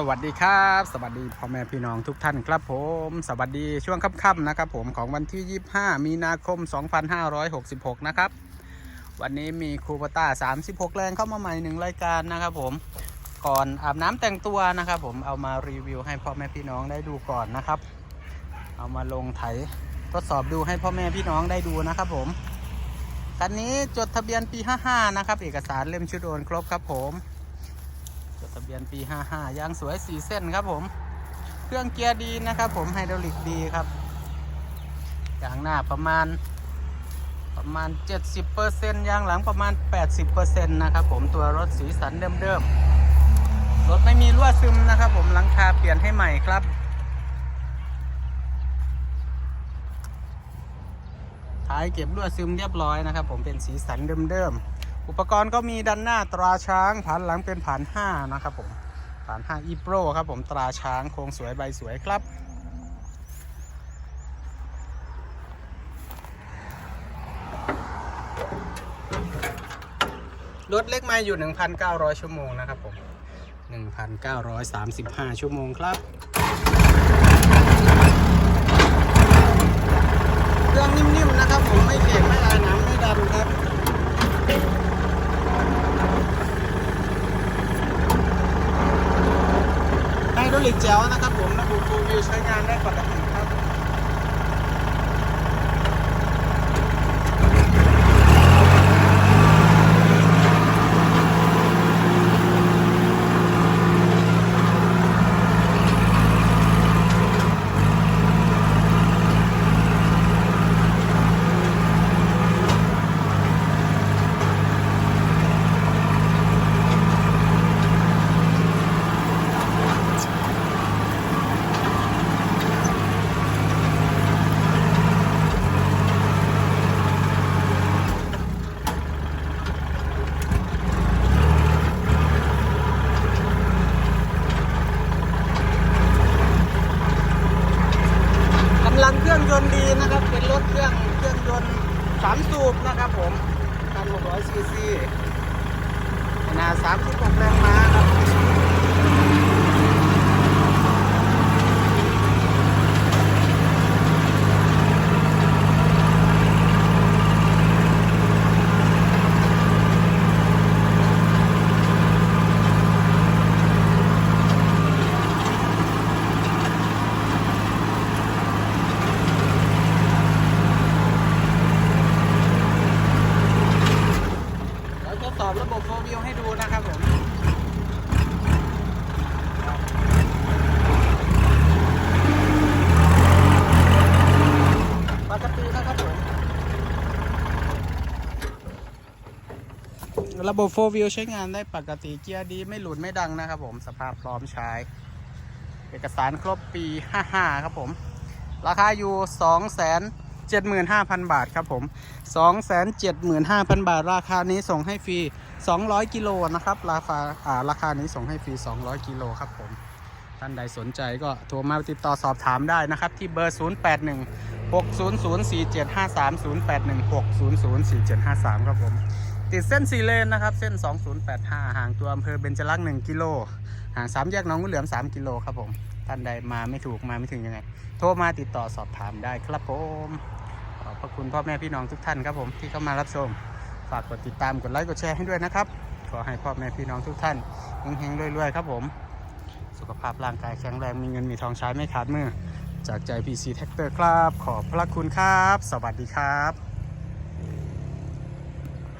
สวัสดีครับ สวัสดีพ่อแม่พี่น้องทุกท่านครับผม สวัสดีช่วงค่ำๆนะครับผมของวันที่ 25 มีนาคม 2566 นะครับ วันนี้มีครูปต้า 36 แรงเข้ามาใหม่หนึ่งรายการนะครับผมก่อนอาบน้ำแต่งตัวนะครับผมเอามารีวิวให้พ่อแม่พี่น้องได้ดูก่อนนะครับ เอามาลงไถทดสอบดูให้พ่อแม่พี่น้องได้ดูนะครับผมคันนี้จดทะเบียนปี 55 นะครับ เอกสารเล่มชุดโอนครบครับผม จดทะเบียนปี 55 ยางสวย 4 เส้นครับผม เครื่องเกียร์ดีนะครับผมไฮดรอลิกดีครับยางหน้าประมาณประมาณ 70%ยางหลังประมาณ 80%นะครับผมตัวรถสีสันเดิมๆ รถไม่มีรั่วซึมนะครับผมหลังคาเปลี่ยนให้ใหม่ครับท้ายเก็บรั่วซึมเรียบร้อยนะครับผมเป็นสีสันเดิมๆ อุปกรณ์ก็มีด้านหน้าตราช้างผ่านหลังเป็นผ่าน5นะครับผมผ่าน5 e pro ครับผมตราช้างโครงสวยใบสวยครับรถเล็กมาอยู่ 1,900 ชั่วโมงนะครับผม 1,935 ชั่วโมงครับ เครื่องนิ่มๆนะครับผมไม่เข็มไม่ลายน้ำไม่ดันครับ ไฮดรอลิกแจ๋วนะครับผมระบบฟูลวิวใช้งานได้ปกติครับ กำลังเครื่องยนต์ ดีนะครับ เป็นรถเครื่องเครื่องยนต์สามสูบนะครับผมพันหกร้อยซีซีขนาดสามสิบหกแรงม้าครับเราจะสอบระบบโฟวิวให้ดูนะครับผม ปกตินะครับผม ระบบโฟวิวใช้งานได้ปกติเกียร์ดีไม่หลุดไม่ดังนะครับผมสภาพพร้อมใช้ เอกสารครบปี 55 ครับผม ราคาอยู่ 275,000 บาทครับผม 275,000 บาท ราคานี้ส่งให้ฟรี 200 กิโลนะครับ ราคาอ่าราคานี้ส่งให้ฟรี 200 กิโลครับผมท่านใดสนใจก็โทรมาติดต่อสอบถามได้นะครับ ที่เบอร์ 081 600 4753 081 600 4753 ครับผม ติดเส้นสีเลนนะครับ เส้น 2085 ห่างตัวอำเภอเบญจลักษณ์1กิโล ห่างสามแยกหน้องงูเหลือม 3 กิโลครับผม ท่านใดมาไม่ถูกมาไม่ถึงยังไง โทรมาติดต่อสอบถามได้ครับผม ขอบพระคุณพ่อแม่พี่น้องทุกท่านครับผมที่เข้ามารับชม ฝากกดติดตามกดไลค์กดแชร์ให้ด้วยนะครับ ขอให้พ่อแม่พี่น้องทุกท่านเฮงๆรวยๆครับผม สุขภาพร่างกายแข็งแรงมีเงินมีทองใช้ไม่ขาดมือ จากใจ PC Tractor ครับ ขอบพระคุณครับ สวัสดีครับ